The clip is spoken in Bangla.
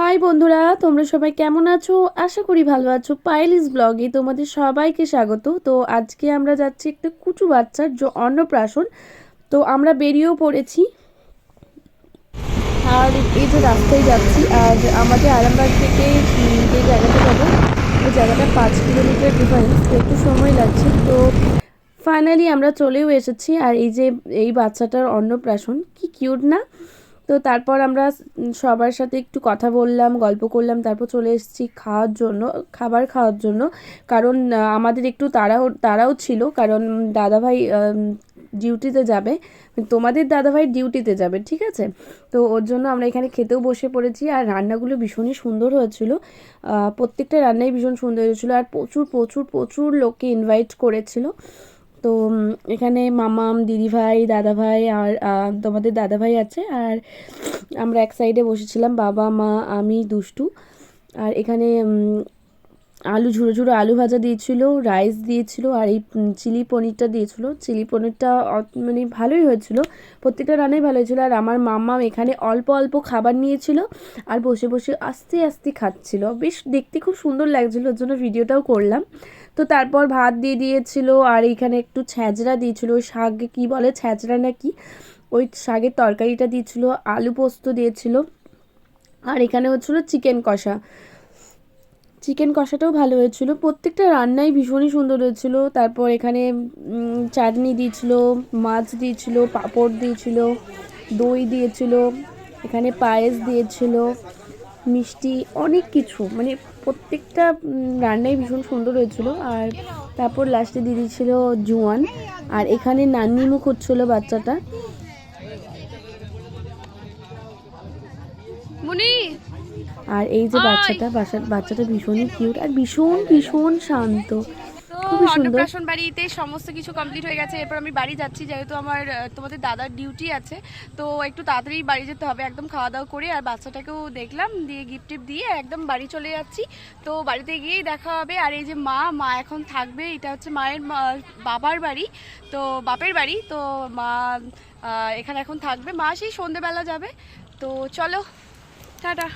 হাই বন্ধুরা, তোমরা সবাই কেমন আছো? আশা করি ভালো আছো। পাইলিস ব্লগে তোমাদের সবাইকে স্বাগত। তো আজকে আমরা যাচ্ছি একটা কুচু বাচ্চার যে অন্নপ্রাশন। তো আমরা বেরিয়েও পড়েছি। আর এই যে রাস্তায় যাচ্ছি, আর আমাদের আরামবাগ থেকে যে জায়গাটা যাব, ওই জায়গাটা পাঁচ কিলোমিটার ডিফারেন্স একটু সময় লাগছে। তো ফাইনালি আমরা চলেও এসেছি। আর এই যে, এই বাচ্চাটার অন্নপ্রাশন, কি কিউট না? তো তারপর আমরা সবার সাথে একটু কথা বললাম, গল্প করলাম, তারপর চলে এসেছি খাওয়ার জন্য, খাবার খাওয়ার জন্য। কারণ আমাদের একটু তাড়াও তাড়াও ছিল, কারণ দাদাভাই ডিউটিতে যাবে। তোমাদের দাদাভাই ডিউটিতে যাবে, ঠিক আছে? তো ওর জন্য আমরা এখানে খেতেও বসে পড়েছি আর রান্নাগুলো ভীষণই সুন্দর হয়েছিল। প্রত্যেকটা রান্নাই ভীষণ সুন্দর হয়েছিল আর প্রচুর প্রচুর প্রচুর লোককে ইনভাইট করেছিল। তো এখানে মামাম, দিদিভাই, দাদাভাই আর তোমাদের দাদাভাই আছে আর আমরা এক সাইডে বসেছিলাম, বাবা, মা, আমি, দুষ্টু। আর এখানে আলু ঝুড়ো ঝুড়ো আলু ভাজা দিয়েছিল রাইস দিয়েছিল আর এই চিলি পনিরটা দিয়েছিল। চিলি পনিরটা মানে ভালোই হয়েছিল, প্রত্যেকটা রান্নাই ভালো হয়েছিল। আর আমার মাম্মাম এখানে অল্প অল্প খাবার নিয়েছিল আর বসে বসে আস্তে আস্তে খাচ্ছিল। বেশ দেখতে খুব সুন্দর লাগছিল, ওর জন্য ভিডিওটাও করলাম। তো তারপর ভাত দিয়ে দিয়েছিল আর এইখানে একটু ছ্যাঁচড়া দিয়েছিল, ওই শাক কি বলে ছ্যাঁচড়া না কি? ওই শাকের তরকারিটা দিয়েছিল, আলু পোস্ত দিয়েছিল। আর এখানে হচ্ছিল চিকেন কষা। চিকেন কষাটাও ভালো হয়েছিল। প্রত্যেকটা রান্নাই ভীষণই সুন্দর হয়েছিল। তারপর এখানে চাটনি দিয়েছিল, মাছ দিয়েছিল, পাঁপড় দিয়েছিল, দই দিয়েছিল, এখানে পায়েস দিয়েছিল, মিষ্টি, অনেক কিছু। মানে প্রত্যেকটা রান্নাই ভীষণ সুন্দর হয়েছিল। আর তারপর লাস্টে দিয়ে দিয়েছিল জোয়ান। আর এখানে নান্নি মুখ হচ্ছিল বাচ্চাটা। মুনি! আর এই যে বাচ্চাটা বাচ্চাটা ভীষণই কিউট আর ভীষণ ভীষণ শান্ত। তো অন্নপ্রাশন বাড়িতে সমস্ত কিছু কমপ্লিট হয়ে গেছে। এরপর আমি বাড়ি যাচ্ছি যেহেতু আমার তোমাদের দাদার ডিউটি আছে। তো একটু তাড়াতাড়ি বাড়ি যেতে হবে একদম খাওয়া দাওয়া করে আর বাচ্চাটাকেও দেখলাম দিয়ে গিফট টিফট দিয়ে একদম বাড়ি চলে যাচ্ছি। তো বাড়িতে গিয়েই দেখা হবে। আর এই যে মা মা এখন থাকবে এটা হচ্ছে মায়ের বাবার বাড়ি তো বাপের বাড়ি। তো মা এখানে এখন থাকবে। মা সেই সন্ধেবেলা যাবে। তো চলো টাটা।